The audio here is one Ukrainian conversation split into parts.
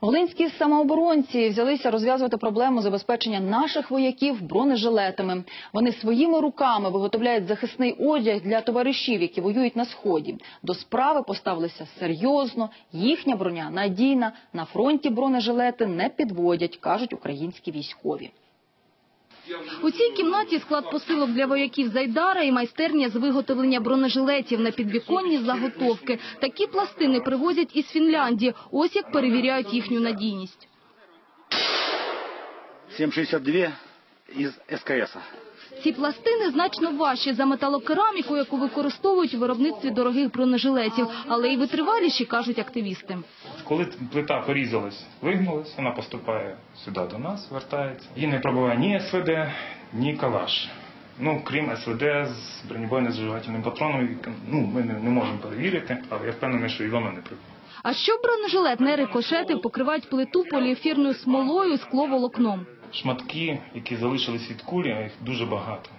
Волинські самооборонці взялися розв'язувати проблему забезпечення наших вояків бронежилетами. Вони своїми руками виготовляють захисний одяг для товаришів, які воюють на сході. До справи поставилися серйозно. Їхня броня надійна. На фронті бронежилети не підводять, кажуть українські військові. У цій кімнаті склад посилок для вояків Зайдара і майстерня з виготовлення бронежилетів на підвіконні заготовки. Такі пластини привозять із Фінляндії. Ось як перевіряють їхню надійність. 7,62 із СКС. Ці пластини значно важчі за металокераміку, яку використовують у виробництві дорогих бронежилетів, але й витриваліші, кажуть активісти. Коли плита порізалась, вигнулась, вона поступає сюди до нас, вертається. Її не пробиває ні СВД, ні калаш. Ну, крім СВД з бронебойно-заживательним патроном, який, ну, ми не, не можемо перевірити, але я впевнений, що і воно не пробиває. А щоб бронежилет не рикошетив, покривають плиту поліефірною смолою, скловолокном. Шматки, які залишились від кулі, а їх дуже багато.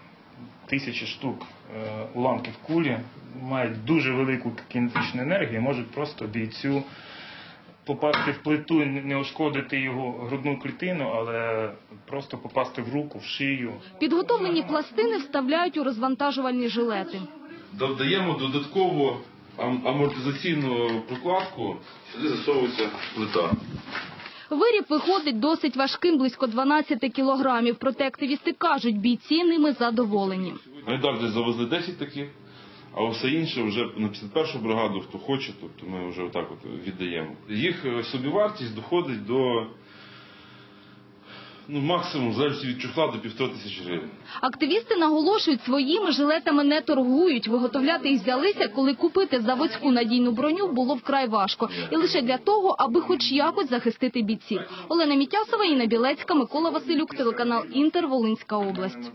Тисячі штук е, уламків кулі мають дуже велику кінетичну енергію, і можуть просто бійцю попасти в плиту і не ушкодити його грудну клітину, але просто попасти в руку, в шию. Підготовлені пластини вставляють у розвантажувальні жилети. додаємо додаткову амортизаційну прокладку, сюди засовується плита. Виріб виходить досить важким, близько 12 кілограмів. Проте активісти кажуть, бійці ними задоволені. Ми завжди завезли 10 таких, а все інше вже на 51 бригаду, хто хоче, тобто ми вже отак от віддаємо. Їх е, собівартість доходить до ну, максимум, зараз від чохла, до півтора тисячі гривень. Активісти наголошують, своїми жилетами не торгують. Виготовляти їх взялися, коли купити заводську надійну броню було вкрай важко. І лише для того, аби хоч якось захистити бійців. Олена Мітясова, Інна Білецька, Микола Василюк, телеканал Інтер, Волинська область.